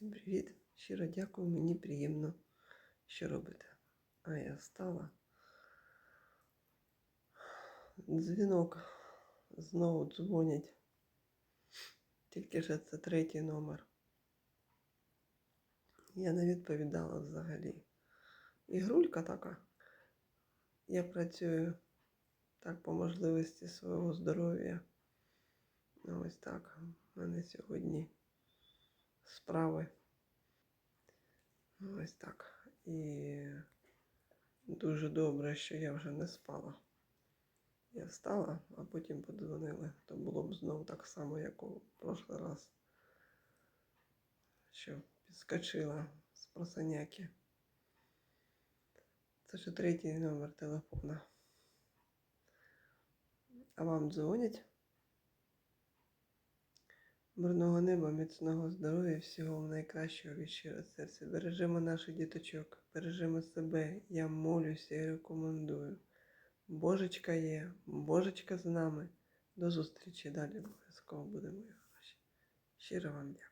Всім привіт! Щиро дякую, мені приємно, що робите. А я встала. Дзвінок знову дзвонять. Тільки ж це третій номер. Я не відповідала взагалі. Ігрулька така. Я працюю так по можливості свого здоров'я. Ось так. У мене сьогодні справи. Ось так. І дуже добре, що я вже не спала. Я встала, а потім подзвонили. То було б знову так само, як у прошлий раз. Що підскочила з просоняки. Це ще третій номер телефона. А вам дзвонять? Мирного неба, міцного здоров'я, всього найкращого від щиро серця. Бережемо наших діточок, бережемо себе. Я молюся і рекомендую. Божечка є, Божечка з нами. До зустрічі далі обов'язково будемо. Щиро вам дякую.